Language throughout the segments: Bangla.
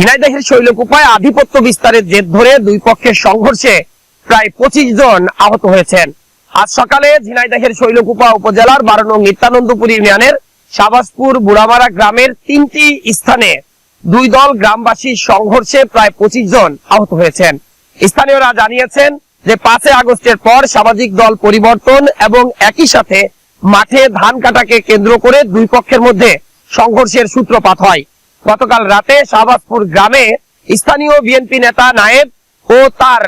ঝিনাইদহের শৈলকুপায় আধিপত্য বিস্তারের জের ধরে দুই পক্ষের সংঘর্ষে প্রায় পঁচিশ জন আহত হয়েছেন। আজ সকালে ঝিনাইদহের শৈলকুপা উপজেলার বারো নং নিত্যানন্দপুর ইউনিয়নের সাবাসপুর বুড়ামারা গ্রামের তিনটি স্থানে দুই দল গ্রামবাসীর সংঘর্ষে প্রায় পঁচিশ জন আহত হয়েছেন। স্থানীয়রা জানিয়েছেন যে পাঁচই আগস্টের পর সামাজিক দল পরিবর্তন এবং একই সাথে মাঠে ধান কাটাকে কেন্দ্র করে দুই পক্ষের মধ্যে সংঘর্ষের সূত্রপাত হয়। গতকাল রাতে শাহবাজপুর গ্রামে স্থানীয় বিএনপি নেতা নায়েব ও তার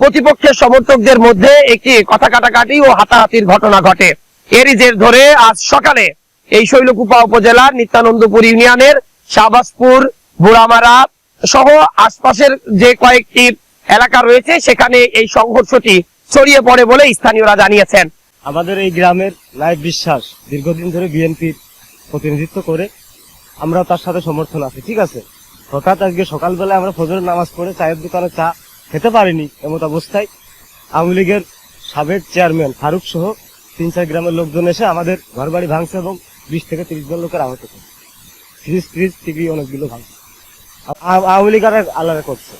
প্রতিপক্ষের সমর্থকদের মধ্যে একটি কথা কাটাকাটি ও হাতাহাতির ঘটনা ঘটে। এরই জের ধরে আজ সকালে এই শৈলকুপা উপজেলার নিত্যানন্দপুর ইউনিয়নের শাহবাজপুর, বুড়ামারা সহ আশপাশের যে কয়েকটি এলাকা রয়েছে, সেখানে এই সংঘর্ষটি ছড়িয়ে পড়ে বলে স্থানীয়রা জানিয়েছেন। আমাদের এই গ্রামের নায়ক বিশ্বাস দীর্ঘদিন ধরে বিএনপির প্রতিনিধিত্ব করে আমরা তার সাথে সমর্থন আছি, ঠিক আছে? হঠাৎ আজকে সকালবেলা আমরা ফজরের নামাজ পড়ে চায়ের দোকানে চা খেতে পারিনি এমত অবস্থায় আওয়ামী লীগের সাবেক চেয়ারম্যান ফারুক সহ তিন চার গ্রামের লোকজন এসে আমাদের ঘর বাড়ি ভাঙছে এবং বিশ থেকে তিরিশ জন লোকের আহত করছে ফ্রিজ ফ্রিজ টিভি অনেকগুলো ভাঙছে। আওয়ামী লীগ আর আলাদা করছে।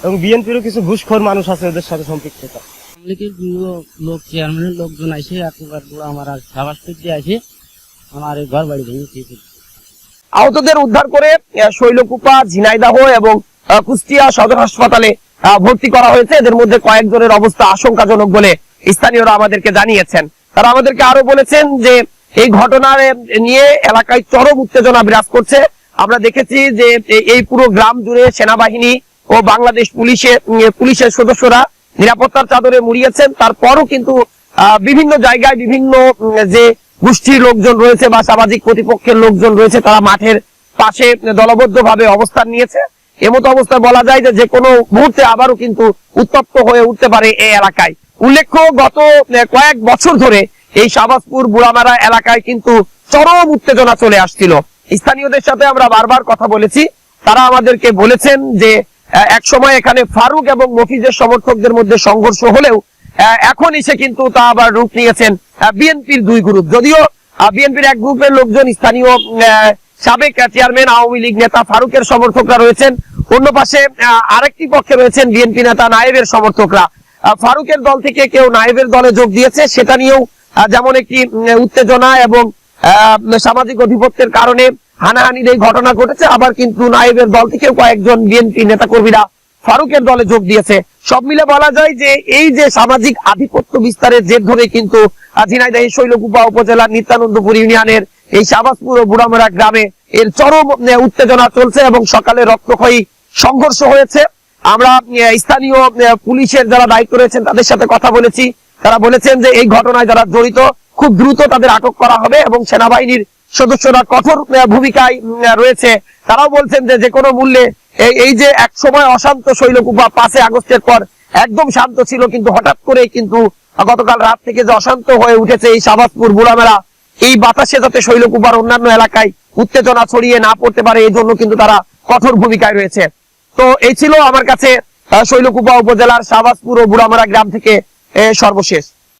এবং বিএনপিরও কিছু ঘুষখোর মানুষ আছে ওদের সাথে সম্পৃক্ততা আমলিকের লোক লোক চেয়ারম্যানের লোকজন আসে একেবারে আমার সাবাস থেকে আসে আমার ঘর বাড়ি ভেঙে। আহতদের উদ্ধার করে শৈলকুপা, ঝিনাইদহ এবং কুষ্টিয়া সদর হাসপাতালে ভর্তি করা হয়েছে। এদের মধ্যে কয়েকজনের অবস্থা আশঙ্কাজনক বলে স্থানীয়রা আমাদেরকে জানিয়েছেন। তারা আমাদেরকে আরও বলেছেন যে, এই ঘটনার নিয়ে এলাকায় চরম উত্তেজনা বিরাজ করছে। আমরা দেখেছি যে এই পুরো গ্রাম জুড়ে সেনাবাহিনী ও বাংলাদেশ পুলিশের পুলিশের সদস্যরা নিরাপত্তার চাদরে মুড়িয়েছেন। তারপরও কিন্তু বিভিন্ন জায়গায় বিভিন্ন যে গোষ্ঠীর লোকজন রয়েছে বা সামাজিক প্রতিপক্ষের লোকজন রয়েছে, তারা মাঠের পাশে দলবদ্ধ ভাবে অবস্থান নিয়েছে। এমতো অবস্থায় বলা যায় যে যে কোনো মুহূর্তে আবারও কিন্তু উত্তপ্ত হয়ে উঠতে পারে এই এলাকায়। উল্লেখ্য, গত কয়েক বছর ধরে এই শাহবাজপুর বুড়ামারা এলাকায় কিন্তু চরম উত্তেজনা চলে আসছিল। স্থানীয়দের সাথে আমরা বারবার কথা বলেছি। তারা আমাদেরকে বলেছেন যে এক সময় এখানে ফারুক এবং মফিজের সমর্থকদের মধ্যে সংঘর্ষ হলেও এখন এসে কিন্তু তা আবার রূপ নিয়েছেন বিএনপির দুই গ্রুপ। যদিও বিএনপির এক গ্রুপের লোকজন স্থানীয় সাবেক চেয়ারম্যান, আওয়ামী লীগ নেতা ফারুকের সমর্থকরা রয়েছেন। অন্য পাশে আরেকটি পক্ষে রয়েছেন বিএনপি নেতা নায়েবের সমর্থকরা। ফারুকের দল থেকে কেউ নায়েবের দলে যোগ দিয়েছে, সেটা নিয়েও যেমন একটি উত্তেজনা এবং সামাজিক অধিপত্যের কারণে হানাহানির এই ঘটনা ঘটেছে। আবার কিন্তু নায়েবের দল থেকেও কয়েকজন বিএনপি নেতা কর্মীরা ফারুকের দলে যোগ দিয়েছে। সব মিলে বলা যায় যে এই যে সামাজিক আধিপত্য বিস্তারের জের ধরে কিন্তু আহ, শৈলকুপা উপজেলার নিত্যানন্দপুর ইউনিয়নের এই শাহবাজপুর ও বুড়ামারা গ্রামে এর চরম উত্তেজনা চলছে এবং সকালে রক্তক্ষয়ী সংঘর্ষ হয়েছে। আমরা স্থানীয় পুলিশের যারা দায়িত্ব রয়েছেন তাদের সাথে কথা বলেছি। তারা বলেছেন যে এই ঘটনায় যারা জড়িত খুব দ্রুত তাদের আটক করা হবে এবং সেনাবাহিনীর সদস্যরা কঠোর ভূমিকায় রয়েছে। তারাও বলছেন যে যে কোনো মূল্যে এই যে এক সময় অশান্ত শৈলকুপা পাঁচে আগস্টের পর একদম শান্ত ছিল, কিন্তু হঠাৎ করে কিন্তু গতকাল রাত থেকে যে অশান্ত হয়ে উঠেছে এই শাহবাজপুর বুড়ামেলা, এই বাতাসে যাতে শৈলকুপার অন্যান্য এলাকায় উত্তেজনা ছড়িয়ে না পড়তে পারে, এই জন্য কিন্তু তারা কঠোর ভূমিকায় রয়েছে। তো এই ছিল আমার কাছে শৈলকুপা উপজেলার সাবাসপুর ও বুড়ামারা গ্রাম থেকে সর্বশেষ।